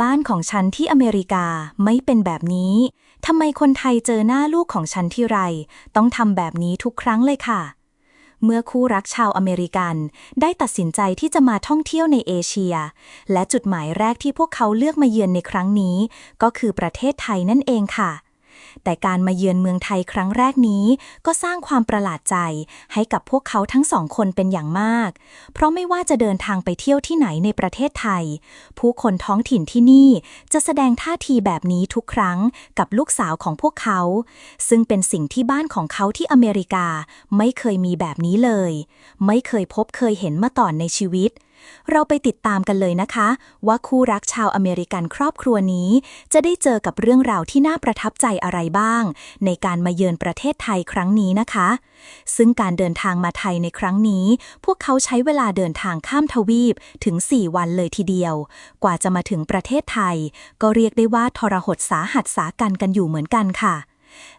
บ้านของฉันที่อเมริกาไม่เป็นแบบนี้ ทำไมคนไทยเจอหน้าลูกของฉันที่ไร ต้องทำแบบนี้ทุกครั้งเลยค่ะ เมื่อคู่รักชาวอเมริกัน ได้ตัดสินใจที่จะมาท่องเที่ยวในเอเชีย และจุดหมายแรกที่พวกเขาเลือกมาเยือนในครั้งนี้ ก็คือประเทศไทยนั่นเองค่ะ แต่การมาเยือนเมืองไทยครั้งแรกนี้ ก็สร้างความประหลาดใจให้กับพวกเขาทั้งสองคนเป็นอย่างมาก เพราะไม่ว่าจะเดินทางไปเที่ยวที่ไหนในประเทศไทย ผู้คนท้องถิ่นที่นี่จะแสดงท่าทีแบบนี้ทุกครั้งกับลูกสาวของพวกเขา ซึ่งเป็นสิ่งที่บ้านของเขาที่อเมริกา ไม่เคยมีแบบนี้เลย ไม่เคยพบเคยเห็นมาก่อนในชีวิต เราไปติดตามกันเลยนะคะ ว่าคู่รักชาวอเมริกันครอบครัวนี้ จะได้เจอกับเรื่องราวที่น่าประทับใจอะไรบ้าง ในการมาเยือนประเทศไทยครั้งนี้นะคะ ซึ่งการเดินทางมาไทยในครั้งนี้ พวกเขาใช้เวลาเดินทางข้ามทวีปถึง 4 วันเลยทีเดียว กว่าจะมาถึงประเทศไทย ก็เรียกได้ว่าทรหดสาหัสสากันกันอยู่เหมือนกันค่ะ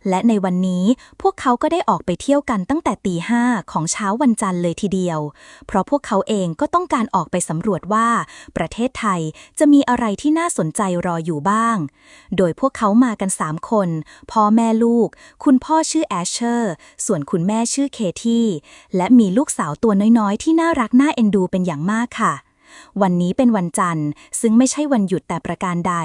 และในวันนี้พวกเขาก็ได้ออกไปเที่ยวกันตั้งแต่ตีห้าของเช้าวันจันทร์เลยทีเดียว เพราะพวกเขาเองก็ต้องการออกไปสำรวจว่า ประเทศไทยจะมีอะไรที่น่าสนใจรออยู่บ้าง โดยพวกเขามากันสามคน พ่อแม่ลูก คุณพ่อชื่อแอชเชอร์ ส่วนคุณแม่ชื่อเคที่และมีลูกสาวตัวน้อยๆ ที่น่ารักน่าเอ็นดูเป็นอย่างมากค่ะ วันนี้เป็นวันจันทร์ ซึ่งไม่ใช่วันหยุดแต่ประการใด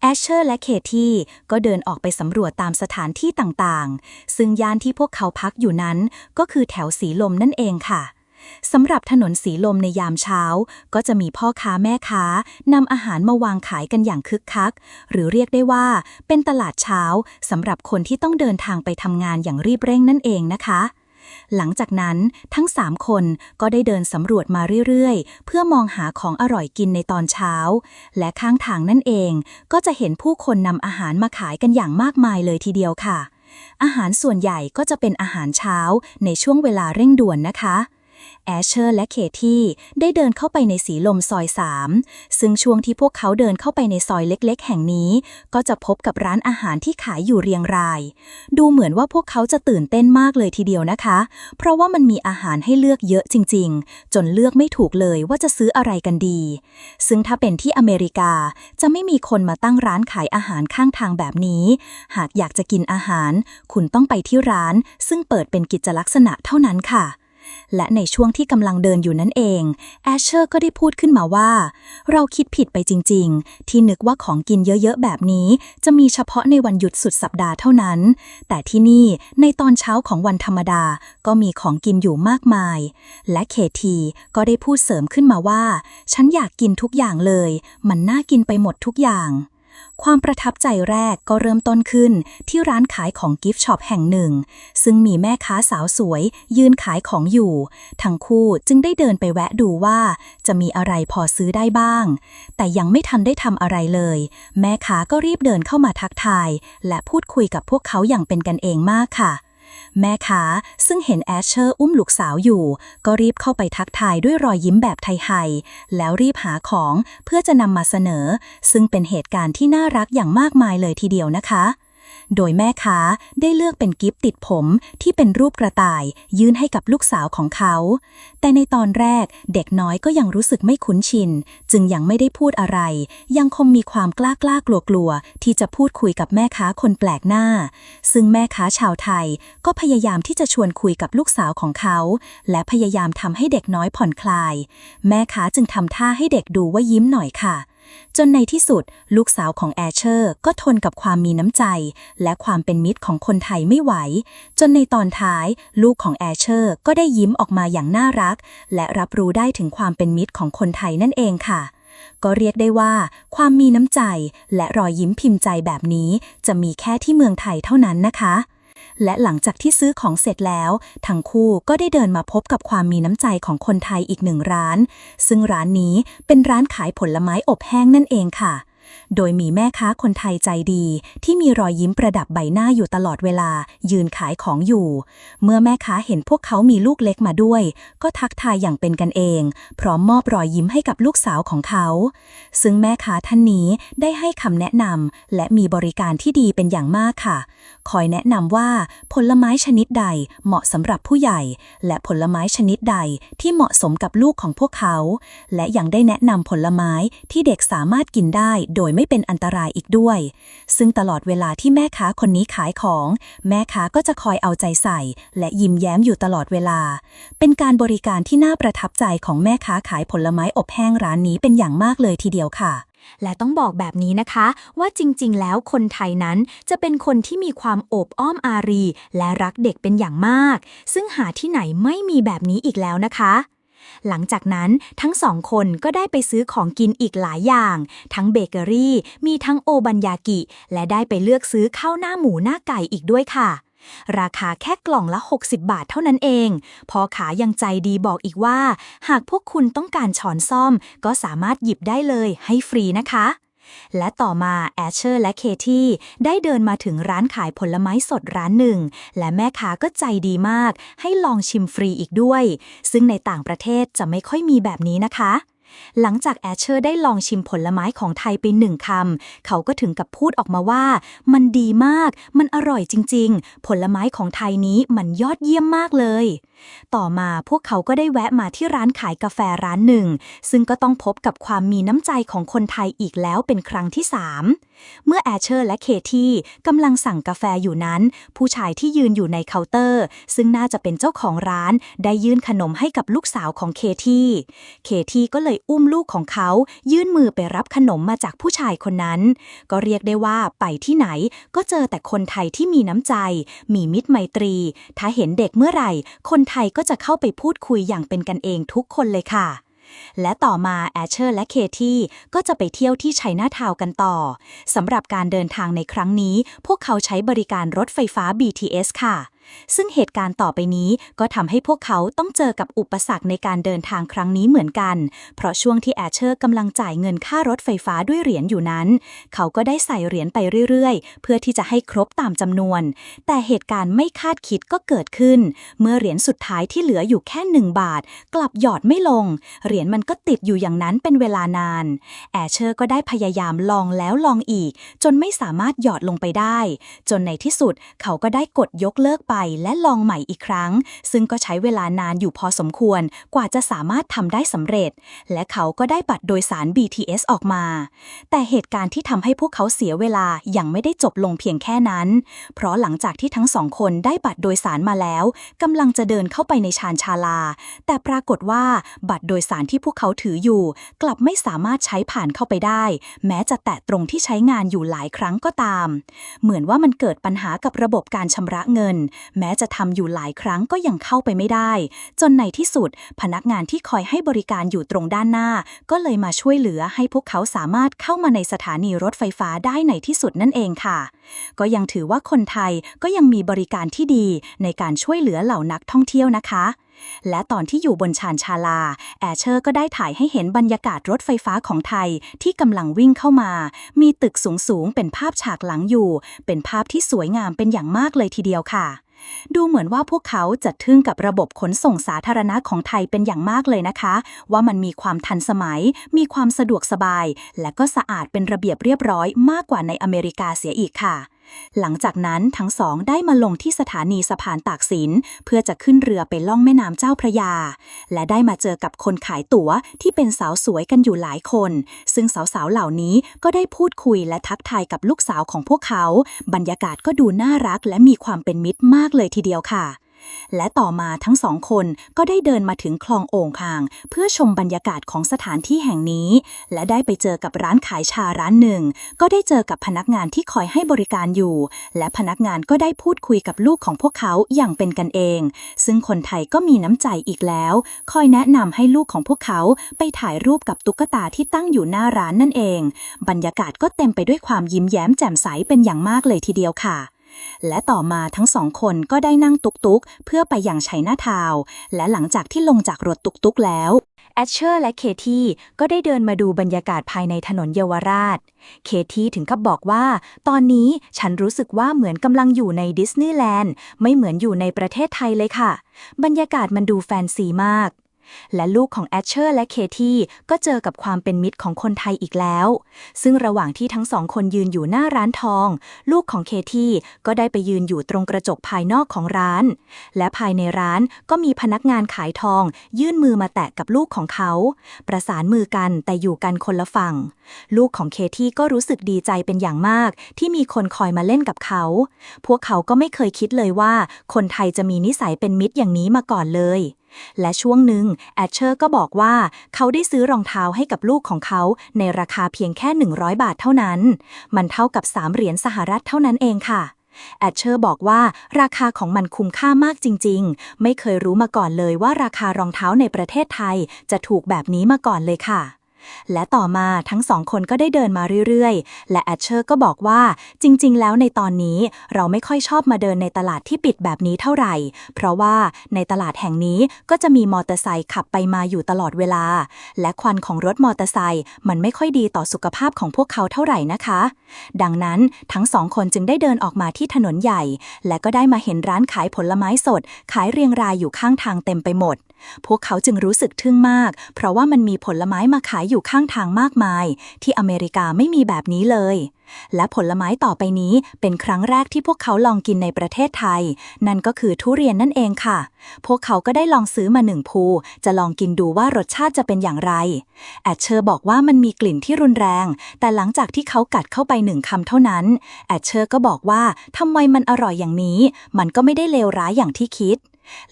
แอชเชอร์และเคที่ก็เดินออกไปสำรวจตามสถานที่ต่างๆ ซึ่งย่านที่พวกเขาพักอยู่นั้น ก็คือแถวสีลมนั่นเองค่ะสำหรับถนนสีลมในยามเช้า ก็จะมีพ่อค้าแม่ค้านำอาหารมาวางขายกันอย่างคึกคัก หรือเรียกได้ว่าเป็นตลาดเช้าสำหรับคนที่ต้องเดินทางไปทำงานอย่างรีบเร่งนั่นเองนะคะ หลังจากนั้นทั้งสามคนก็ได้เดินสำรวจมาเรื่อยๆ เพื่อมองหาของอร่อยกินในตอนเช้า และข้างทางนั่นเองก็จะเห็นผู้คนนำอาหารมาขายกันอย่างมากมายเลยทีเดียวค่ะ อาหารส่วนใหญ่ก็จะเป็นอาหารเช้าในช่วงเวลาเร่งด่วนนะคะ แอชเชอร์และเคที่ได้เดินเข้าไปในสีลมซอย 3 ซึ่งช่วงที่พวกเขาเดินเข้าไปในซอยเล็กๆ แห่งนี้ ก็จะพบกับร้านอาหารที่ขายอยู่เรียงราย ดูเหมือนว่าพวกเขาจะตื่นเต้นมากเลยทีเดียวนะคะ เพราะว่ามันมีอาหารให้เลือกเยอะจริง ๆ จนเลือกไม่ถูกเลยว่าจะซื้ออะไรกันดี ซึ่งถ้าเป็นที่อเมริกาจะไม่มีคนมาตั้งร้านขายอาหารข้างทางแบบนี้ หากอยากจะกินอาหาร คุณต้องไปที่ร้าน ซึ่งเปิดเป็นกิจลักษณะเท่านั้นค่ะ และในช่วงที่กำลังเดินอยู่นั่นเองแอชเชอร์ก็ได้พูดขึ้นมาว่า เราคิดผิดไปจริง ๆ ที่นึกว่าของกินเยอะๆ แบบนี้ จะมีเฉพาะในวันหยุดสุดสัปดาห์เท่านั้น แต่ที่นี่ในตอนเช้าของวันธรรมดาก็มีของกินอยู่มากมาย และเคทีก็ได้พูดเสริมขึ้นมาว่า ฉันอยากกินทุกอย่างเลย มันน่ากินไปหมดทุกอย่าง ความประทับใจแรกก็เริ่มต้นขึ้นที่ร้านขายของกิฟต์ช็อปแห่งหนึ่ง ซึ่งมีแม่ค้าสาวสวย ยืนขายของอยู่ ทั้งคู่จึงได้เดินไปแวะดูว่า จะมีอะไรพอซื้อได้บ้าง แต่ยังไม่ทันได้ทำอะไรเลย แม่ค้าก็รีบเดินเข้ามาทักทาย และพูดคุยกับพวกเขาอย่างเป็นกันเองมากค่ะ แม่ค้าซึ่งเห็นแอชเชอร์อุ้มลูกสาวอยู่ ก็รีบเข้าไปทักทายด้วยรอยยิ้มแบบไทยๆ แล้วรีบหาของเพื่อจะนำมาเสนอ ซึ่งเป็นเหตุการณ์ที่น่ารักอย่างมากมายเลยทีเดียวนะคะ โดยแม่ค้าได้เลือกเป็นกิฟต์ติดผมที่เป็นรูปกระต่าย ยื่นให้กับลูกสาวของเขา แต่ในตอนแรกเด็กน้อยก็ยังรู้สึกไม่คุ้นชิน จึงยังไม่ได้พูดอะไร ยังคงมีความกล้ากล้ากลัวกลัวๆที่จะพูดคุยกับแม่ค้าคนแปลกหน้า ซึ่งแม่ค้าชาวไทยก็พยายามที่จะชวนคุยกับลูกสาวของเขา และพยายามทำให้เด็กน้อยผ่อนคลาย แม่ค้าจึงทำท่าให้เด็กดูว่ายิ้มหน่อยค่ะ จนในที่สุด ลูกสาวของแอชเชอร์ก็ทนกับความมีน้ำใจ และความเป็นมิตรของคนไทยไม่ไหว จนในตอนท้าย ลูกของแอชเชอร์ก็ได้ยิ้มออกมาอย่างน่ารัก และรับรู้ได้ถึงความเป็นมิตรของคนไทยนั่นเองค่ะก็เรียกได้ว่า ความมีน้ำใจ และรอยยิ้มพิมพ์ใจแบบนี้ จะมีแค่ที่เมืองไทยเท่านั้นนะคะ และหลังจากที่ซื้อของเสร็จแล้ว ทั้งคู่ก็ได้เดินมาพบกับความมีน้ำใจของคนไทยอีกหนึ่งร้าน ซึ่งร้านนี้เป็นร้านขายผลไม้อบแห้งนั่นเองค่ะ โดยมีแม่ค้าคนไทยใจดี ที่มีรอยยิ้มประดับใบหน้าอยู่ตลอดเวลา ยืนขายของอยู่ เมื่อแม่ค้าเห็นพวกเขามีลูกเล็กมาด้วย ก็ทักทายอย่างเป็นกันเอง พร้อมมอบรอยยิ้มให้กับลูกสาวของเขา ซึ่งแม่ค้าท่านนี้ได้ให้คำแนะนำและมีบริการที่ดีเป็นอย่างมากค่ะ คอยแนะนำว่าผลไม้ชนิดใดเหมาะสำหรับผู้ใหญ่ และผลไม้ชนิดใดที่เหมาะสมกับลูกของพวกเขา และยังได้แนะนำผลไม้ที่เด็กสามารถกินได้โดยไม่เป็นอันตรายอีกด้วย ซึ่งตลอดเวลาที่แม่ค้าคนนี้ขายของ แม่ค้าก็จะคอยเอาใจใส่ และยิ้มแย้มอยู่ตลอดเวลา เป็นการบริการที่น่าประทับใจของแม่ค้าขายผลไม้อบแห้งร้านนี้เป็นอย่างมากเลยทีเดียวค่ะและต้องบอกแบบนี้นะคะว่าจริงๆ แล้วคนไทยนั้นจะเป็นคนที่มีความโอบอ้อมอารี และรักเด็กเป็นอย่างมาก ซึ่งหาที่ไหนไม่มีแบบนี้อีกแล้วนะคะ หลังจากนั้นทั้งสองคนก็ได้ไปซื้อของกินอีกหลายอย่าง ทั้งเบเกอรี่ มีทั้งโอบันยากิ และได้ไปเลือกซื้อข้าวหน้าหมูหน้าไก่อีกด้วยค่ะ ราคาแค่กล่องละ 60 บาทเท่านั้นเองพอขายังใจดีบอกอีกว่า หากพวกคุณต้องการช้อนซ่อม ก็สามารถหยิบได้เลยให้ฟรีนะคะ และต่อมาแอชเชอร์และเคที่ได้เดินมาถึงร้านขายผลไม้สดร้านหนึ่ง และแม่ค้าก็ใจดีมาก ให้ลองชิมฟรีอีกด้วย ซึ่งในต่างประเทศจะไม่ค่อยมีแบบนี้นะคะ หลังจากแอชเชอร์ได้ลองชิมผลไม้ของไทยไปหนึ่งคำ เขาก็ถึงกับพูดออกมาว่า มันดีมาก มันอร่อยจริง ๆ ผลไม้ของไทยนี้มันยอดเยี่ยมมากเลย ต่อมาพวกเขาก็ได้แวะมาที่ร้านขายกาแฟร้านหนึ่ง ซึ่งก็ต้องพบกับความมีน้ำใจของคนไทยอีกแล้วเป็นครั้งที่3เมื่อแอชเชอร์และเคที่กำลังสั่งกาแฟอยู่นั้น ผู้ชายที่ยืนอยู่ในเคาน์เตอร์ ซึ่งน่าจะเป็นเจ้าของร้าน ได้ยื่นขนมให้กับลูกสาวของเคที่เคที่ก็เลยเลยอุ้มลูกของเขายื่นมือไปรับขนมมาจากผู้ชายคนนั้น ก็เรียกได้ว่าไปที่ไหนก็เจอแต่คนไทยที่มีน้ำใจ มีมิตรไมตรี ถ้าเห็นเด็กเมื่อไหร่ คนไทยก็จะเข้าไปพูดคุยอย่างเป็นกันเองทุกคนเลยค่ะและต่อมาแอเชอร์และเคที่ก็จะไปเที่ยวที่ชัยนาทาวน์กันต่อ สำหรับการเดินทางในครั้งนี้ พวกเขาใช้บริการรถไฟฟ้า BTS ค่ะ ซึ่งเหตุการณ์ต่อไปนี้ก็ทำให้พวกเขาต้องเจอกับอุปสรรคในการเดินทางครั้งนี้เหมือนกัน เพราะช่วงที่แอชเชอร์กำลังจ่ายเงินค่ารถไฟฟ้าด้วยเหรียญอยู่นั้น เขาก็ได้ใส่เหรียญไปเรื่อยๆ เพื่อที่จะให้ครบตามจำนวน แต่เหตุการณ์ไม่คาดคิดก็เกิดขึ้น เมื่อเหรียญสุดท้ายที่เหลืออยู่แค่หนึ่งบาท กลับหยอดไม่ลง เหรียญมันก็ติดอยู่อย่างนั้นเป็นเวลานาน แอชเชอร์ก็ได้พยายามลองแล้วลองอีก จนไม่สามารถหยอดลงไปได้ จนในที่สุดเขาก็ได้กดยกเลิกไปและลองใหม่อีกครั้ง ซึ่งก็ใช้เวลานานอยู่พอสมควรกว่าจะสามารถทำได้สำเร็จ และเขาก็ได้บัตรโดยสาร BTS ออกมา แต่เหตุการณ์ที่ทำให้พวกเขาเสียเวลายังไม่ได้จบลงเพียงแค่นั้น เพราะหลังจากที่ทั้งสองคนได้บัตรโดยสารมาแล้วกำลังจะเดินเข้าไปในชานชาลา แต่ปรากฏว่าบัตรโดยสารที่พวกเขาถืออยู่ กลับไม่สามารถใช้ผ่านเข้าไปได้ แม้จะแตะตรงที่ใช้งานอยู่หลายครั้งก็ตาม เหมือนว่ามันเกิดปัญหากับระบบการชำระเงินแม้จะทำอยู่หลายครั้งก็ยังเข้าไปไม่ได้ จนในที่สุด พนักงานที่คอยให้บริการอยู่ตรงด้านหน้า ก็เลยมาช่วยเหลือให้พวกเขาสามารถเข้ามาในสถานีรถไฟฟ้าได้ในที่สุดนั่นเองค่ะ ก็ยังถือว่าคนไทยก็ยังมีบริการที่ดีในการช่วยเหลือเหล่านักท่องเที่ยวนะคะและตอนที่อยู่บนชานชาลา แอเชอร์ก็ได้ถ่ายให้เห็นบรรยากาศรถไฟฟ้าของไทยที่กำลังวิ่งเข้ามา มีตึกสูงๆ เป็นภาพฉากหลังอยู่ เป็นภาพที่สวยงามเป็นอย่างมากเลยทีเดียวค่ะ ดูเหมือนว่าพวกเขาจะทึ่งกับระบบขนส่งสาธารณะของไทยเป็นอย่างมากเลยนะคะ ว่ามันมีความทันสมัย มีความสะดวกสบาย และก็สะอาดเป็นระเบียบเรียบร้อยมากกว่าในอเมริกาเสียอีกค่ะ หลังจากนั้นทั้งสองได้มาลงที่สถานีสะพานตากสิน เพื่อจะขึ้นเรือไปล่องแม่น้ำเจ้าพระยา และได้มาเจอกับคนขายตั๋วที่เป็นสาวสวยกันอยู่หลายคน ซึ่งสาวๆเหล่านี้ก็ได้พูดคุยและทักทายกับลูกสาวของพวกเขา บรรยากาศก็ดูน่ารักและมีความเป็นมิตรมากเลยทีเดียวค่ะ และต่อมาทั้งสองคนก็ได้เดินมาถึงคลองโอ่งคาง เพื่อชมบรรยากาศของสถานที่แห่งนี้ และได้ไปเจอกับร้านขายชาร้านหนึ่ง ก็ได้เจอกับพนักงานที่คอยให้บริการอยู่ และพนักงานก็ได้พูดคุยกับลูกของพวกเขาอย่างเป็นกันเอง ซึ่งคนไทยก็มีน้ำใจอีกแล้ว คอยแนะนำให้ลูกของพวกเขาไปถ่ายรูปกับตุ๊กตาที่ตั้งอยู่หน้าร้านนั่นเอง บรรยากาศก็เต็มไปด้วยความยิ้มแย้มแจ่มใสเป็นอย่างมากเลยทีเดียวค่ะ และต่อมาทั้งสองคนก็ได้นั่งตุกๆ เพื่อไปยังชัยนาทาว์และหลังจากที่ลงจากรถตุกๆแล้วแอชเชอร์และเคที่ก็ได้เดินมาดูบรรยากาศภายในถนนเยาวราช เคที่ถึงกับบอกว่า ตอนนี้ฉันรู้สึกว่าเหมือนกำลังอยู่ในดิสนีย์แลนด์ไม่เหมือนอยู่ในประเทศไทยเลยค่ะ บรรยากาศมันดูแฟนซีมาก และลูกของแอชเชอร์และเคที่ก็เจอกับความเป็นมิตรของคนไทยอีกแล้ว ซึ่งระหว่างที่ทั้งสองคนยืนอยู่หน้าร้านทอง ลูกของเคที่ก็ได้ไปยืนอยู่ตรงกระจกภายนอกของร้าน และภายในร้านก็มีพนักงานขายทอง ยื่นมือมาแตะกับลูกของเขา ประสานมือกันแต่อยู่กันคนละฝั่ง ลูกของเคที่ก็รู้สึกดีใจเป็นอย่างมาก ที่มีคนคอยมาเล่นกับเขา พวกเขาก็ไม่เคยคิดเลยว่า คนไทยจะมีนิสัยเป็นมิตรอย่างนี้มาก่อนเลย และช่วงหนึ่งแอดเชอร์ก็บอกว่าเขาได้ซื้อรองเท้าให้กับลูกของเขาในราคาเพียงแค่ 100 บาทเท่านั้น มันเท่ากับ 3 เหรียญสหรัฐเท่านั้นเองค่ะแอดเชอร์บอกว่าราคาของมันคุ้มค่ามากจริง ๆ ไม่เคยรู้มาก่อนเลยว่าราคารองเท้าในประเทศไทยจะถูกแบบนี้มาก่อนเลยค่ะ และต่อมาทั้งสองคนก็ได้เดินมาเรื่อยๆ และแอดเชอร์ก็บอกว่าจริง ๆ แล้วในตอนนี้เราไม่ค่อยชอบมาเดินในตลาดที่ปิดแบบนี้เท่าไหร่ เพราะว่าในตลาดแห่งนี้ก็จะมีมอเตอร์ไซค์ขับไปมาอยู่ตลอดเวลา และควันของรถมอเตอร์ไซค์มันไม่ค่อยดีต่อสุขภาพของพวกเขาเท่าไหร่นะคะ ดังนั้นทั้งสองคนจึงได้เดินออกมาที่ถนนใหญ่ และก็ได้มาเห็นร้านขายผลไม้สด ขายเรียงรายอยู่ข้างทางเต็มไปหมด พวกเขาจึงรู้สึกทึ่งมาก เพราะว่ามันมีผลไม้มาขายอยู่ข้างทางมากมาย ที่อเมริกาไม่มีแบบนี้เลย และผลไม้ต่อไปนี้เป็นครั้งแรกที่พวกเขาลองกินในประเทศไทย นั่นก็คือทุเรียนนั่นเองค่ะ พวกเขาก็ได้ลองซื้อมาหนึ่งภู จะลองกินดูว่ารสชาติจะเป็นอย่างไร แอดเชอร์บอกว่ามันมีกลิ่นที่รุนแรง แต่หลังจากที่เขากัดเข้าไปหนึ่งคำเท่านั้น แอดเชอร์ก็บอกว่าทำไมมันอร่อยอย่างนี้ มันก็ไม่ได้เลวร้ายอย่างที่คิด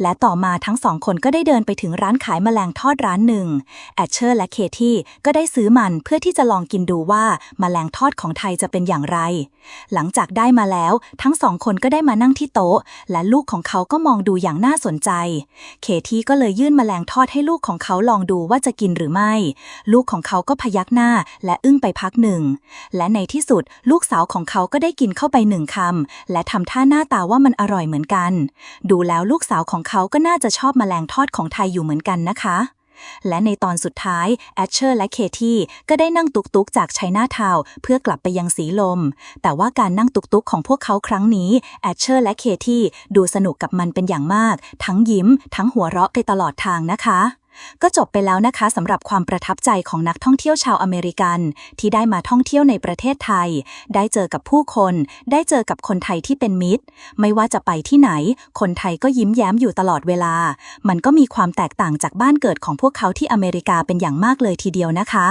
และต่อมาทั้งสองคนก็ได้เดินไปถึงร้านขายแมลงทอดร้านหนึ่ง แอดเชอร์และเคที่ก็ได้ซื้อมันเพื่อที่จะลองกินดูว่าแมลงทอดของไทยจะเป็นอย่างไร หลังจากได้มาแล้ว ทั้งสองคนก็ได้มานั่งที่โต๊ะ และลูกของเขาก็มองดูอย่างน่าสนใจ เคที่ก็เลยยื่นแมลงทอดให้ลูกของเขาลองดูว่าจะกินหรือไม่ ลูกของเขาก็พยักหน้าและอึ้งไปพักหนึ่ง และในที่สุดลูกสาวของเขาก็ได้กินเข้าไปหนึ่งคำและทำท่าหน้าตาว่ามันอร่อยเหมือนกัน ดูแล้วลูกสาวของเขาก็น่าจะชอบแมลงทอดของไทยอยู่เหมือนกันนะคะ และในตอนสุดท้ายแอชเชอร์และเคที่ก็ได้นั่งตุกตุกจากไชน่าทาวเพื่อกลับไปยังสีลม แต่ว่าการนั่งตุกตุกของพวกเขาครั้งนี้แอชเชอร์และเคที่ดูสนุกกับมันเป็นอย่างมาก ทั้งยิ้ม ทั้งหัวเราะไปตลอดทางนะคะ ก็จบไปแล้วนะคะสำหรับความประทับใจของนักท่องเที่ยวชาวอเมริกัน ที่ได้มาท่องเที่ยวในประเทศไทย ได้เจอกับผู้คน ได้เจอกับคนไทยที่เป็นมิตร ไม่ว่าจะไปที่ไหน คนไทยก็ยิ้มแย้มอยู่ตลอดเวลา มันก็มีความแตกต่างจากบ้านเกิดของพวกเขาที่อเมริกาเป็นอย่างมากเลยทีเดียวนะคะ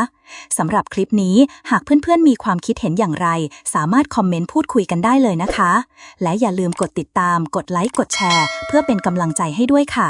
สำหรับคลิปนี้หากเพื่อนๆมีความคิดเห็นอย่างไร สามารถคอมเมนต์พูดคุยกันได้เลยนะคะ และอย่าลืมกดติดตาม กดไลค์กดแชร์ เพื่อเป็นกำลังใจให้ด้วยค่ะ